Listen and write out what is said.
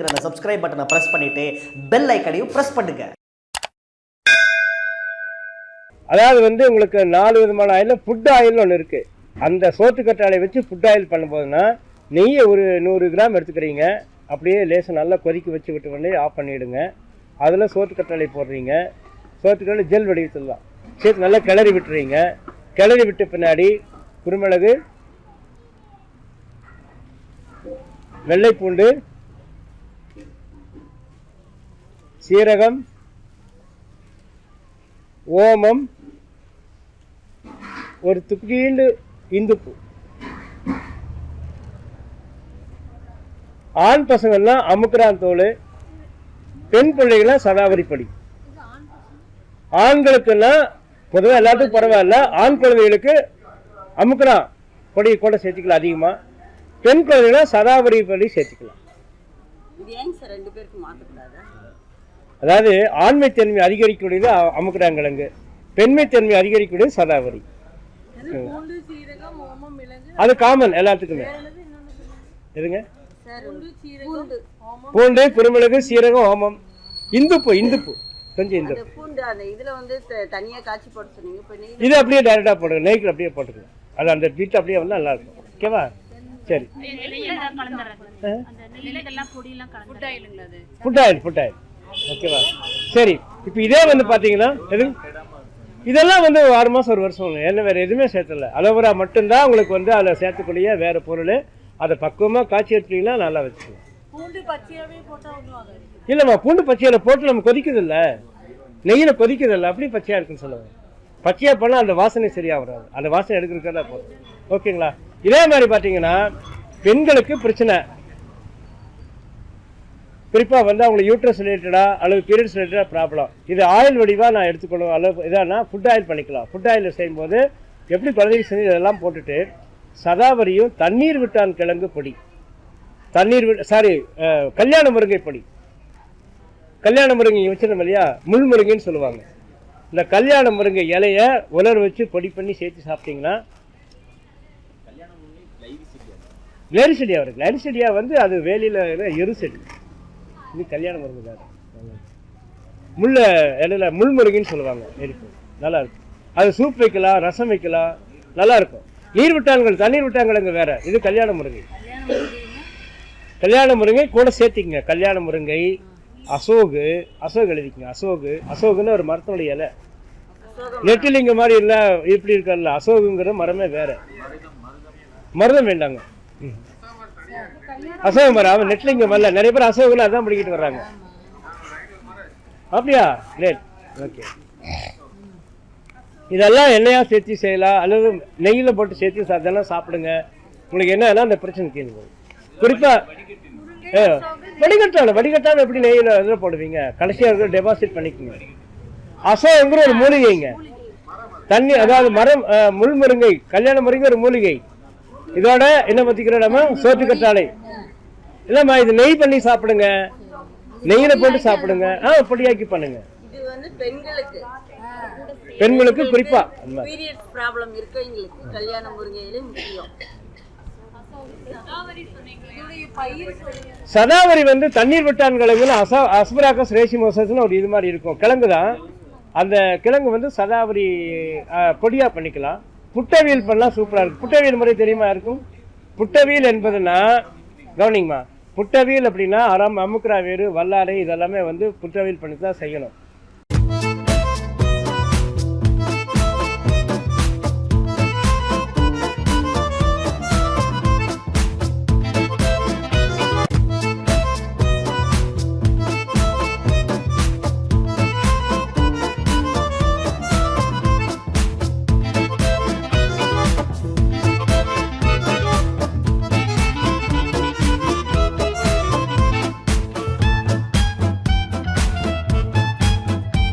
அந்த சப்ஸ்கிரைப் பட்டனை பிரஸ் பண்ணிட்டு பெல் ஐக்கனையும் பிரஸ் பண்ணுங்க. அதாவது வந்து உங்களுக்கு நாலு விதமான ஆயில் ஃபுட் ஆயில்னு ஒன்று இருக்குது அந்த சோத்துக்கற்றாழை வச்சு ஃபுட் ஆயில் பண்ணும்போதுன்னா நெய்யை ஒரு நூறு கிராம் எடுத்துக்கிறீங்க. அப்படியே லேசாக நல்லா கொதிக்க வச்சு விட்டு உடனே ஆஃப் பண்ணிவிடுங்க அதில் சோத்துக்கற்றாழை போடுறீங்க. சோத்துக்கற்றாழை ஜெல் வடிவத்துலாம் சேர்த்து நல்லா கிளறி விட்டுறீங்க. கிளறி விட்ட பின்னாடி குருமிளகு வெள்ளைப்பூண்டு சீரகம் ஓமம் ஒரு துக்கீண்டு இந்துப்பு. ஆண் பசங்கள்லாம் அமுக்கிறான் தோல் பெண் பிள்ளைகள்லாம் சதாவரி படி ஆண்களுக்குன்னா பொதுவாக எல்லாத்துக்கும் பரவாயில்ல ஆண் குழந்தைகளுக்கு அமுக்கிறான் கொடியை கூட சேர்த்துக்கலாம் அதிகமாக பெண் குழந்தைகளாம் சதாவரி படி சேர்த்துக்கலாம். அதாவது ஆண்மைத்தன்மை அதிகரிக்கக்கூடியது அ- அமுக்குறாங்கிழங்கு பெண்மைத்தன்மை அதிகரிக்கக்கூடியது சதாவரி. பூண்டு சீரகம் ஓமம் மிளகு? அது காமன் எல்லாத்துக்குமே. எதுங்க? பூண்டு ஓமம். பூண்டு குருமிளகு சீரகம் ஓமம். இந்துப்பு இந்துப்பு. கொஞ்சம் இந்துப்பு. இதுல வந்து தனியா காய்ச்சி சொன்னீங்க. இது அப்படியே டைரெக்டாக போடுங்க. நெய்க்கு அப்படியே போட்டுக்கலாம் அது அந்த வீட்டு அப்படியே வந்து நல்லா இருக்கும் ஓகேவா சரி. ஃபுட் ஆயில் ஃபுட் ஆயில் ஓகேவா? சரி இப்போ இதே வந்து பார்த்தீங்கன்னா எது? இதெல்லாம் வந்து ஆறு மாதம் ஒரு வருஷம் என்ன வேறு எதுவுமே சேர்த்தல அலோவேரா மட்டும்தான் உங்களுக்கு வந்து அதில் சேர்த்துக்கூடிய வேறு பொருள். அதை பக்குவமாக காய்ச்சி எடுத்தீங்கன்னா நல்லா வச்சுக்கலாம். இல்லைம்மா பூண்டு பச்சையில் போட்டு நம்ம கொதிக்குதில்ல. நெய்யில் கொதிக்குதில்ல. அப்படி பச்சையாக இருக்குன்னு சொல்லுவாங்க பச்சையாக பண்ணால் அந்த வாசனை சரியாக வராது அந்த வாசனை எடுக்கிறதுக்காக போதும். ஓகேங்களா? இதே மாதிரி பார்த்தீங்கன்னா பெண்களுக்கு பிரச்சனை. குறிப்பாக வந்து அவங்களுக்கு யூட்ரஸ் ரிலேட்டடாக அல்லது பீரியட்ஸ் ரிலேட்டடாக ப்ராப்ளம் இது ஆயில் வடிவாக நான் எடுத்துக்கணும். அல்லது இதானா ஃபுட் ஆயில் பண்ணிக்கலாம். ஃபுட் ஆயில் செய்யும்போது எப்படி குழந்தைக்கு செஞ்சு இதெல்லாம் போட்டுட்டு சதாவரியும் தண்ணீர் விட்டான் கிழங்கு பொடி. தண்ணீர் விட்டு சாரி கல்யாண முருங்கை பொடி. கல்யாண முருங்கை வச்சிருந்தோம் இல்லையா? முள் முருங்கைன்னு சொல்லுவாங்க. இந்த கல்யாண முருங்கை இலைய உலர் வச்சு பொடி பண்ணி சேர்த்து சாப்பிட்டீங்கன்னா லேரிசெடியா இருக்கு லேரிசெடியா வந்து அது வேலியில் எரு இது கல்யாண முருங்கை வேறு முள்ள இலையில முள்முருகின்னு சொல்லுவாங்க எரிப்பு நல்லா இருக்கும். அது சூப் வைக்கலாம் ரசம் வைக்கலாம் நல்லா இருக்கும். நீர் விட்டாங்கள் தண்ணீர் விட்டான்கள் வேற. இது கல்யாண முருங்கை. கல்யாண முருங்கை கூட சேர்த்திக்கங்க. கல்யாண முருங்கை அசோகு அசோக் எழுதிக்கங்க. அசோகு அசோகுன்னு ஒரு மரத்தோட இலை. நெட்டிலிங்க மாதிரி இல்லை இப்படி இருக்கல அசோகுங்கிற மரமே வேற. மருதம் வேண்டாங்க. ம். அசோக மரம் அவன் நெட்லிங்கம் வரல. நிறைய பேர் அசோகுல அதான் படிக்கிட்டு வர்றாங்க. அப்படியா? Late okay. இதெல்லாம் எண்ணெயாக சேர்த்து செய்யலாம் அல்லது நெய்யில் போட்டு சேர்த்து சா- அதெல்லாம் சாப்பிடுங்க. உங்களுக்கு என்னன்னா அந்த பிரச்சனை தீர்ந்து குறிப்பாக ஏ, வடிகட்டான வடிகட்டான எப்படி நெய்யில் இதில் போடுவீங்க? கடைசியாக இருக்கிற டெபாசிட் பண்ணிக்கோங்க. அசோகங்கிற ஒரு மூலிகைங்க. தண்ணி அதாவது மரம் முள் முருங்கை கல்யாண முருங்கை ஒரு மூலிகை. இதோட என்ன பத்திக்கிறோம் நம்ம? சோத்து கற்றாழை. இல்லைம்மா இது நெய் பண்ணி சாப்பிடுங்க. நெய்யில் போட்டு சாப்பிடுங்க. ஆ பொடியாக்கி பண்ணுங்க. பெண்களுக்கு. குறிப்பா. ப்ராப்ளம் இருக்கவங்களுக்கு கல்யாண முருங்கையிலே முக்கியம். சதாவரி வந்து தண்ணீர் விட்டான் கிழங்குல அசா அஸ்பராக்கஸ் ரேசிமோசஸ்னு ஒரு இது மாதிரி இருக்கும். கிழங்கு தான் அந்த கிழங்கு வந்து சதாவரி அஹ், பொடியா பண்ணிக்கலாம். புட்டவியல் பண்ணலாம் சூப்பராக இருக்கும். புட்டவியல் முறை தெரியுமா இருக்கும்? புட்டவியல் என்பதுன்னா கவனிங்கம்மா. புட்டவியல் அப்படின்னா அறம் அமுக்ரா வேறு வல்லாரை இதெல்லாமே வந்து புட்டவியல் பண்ணி தான் செய்யணும்.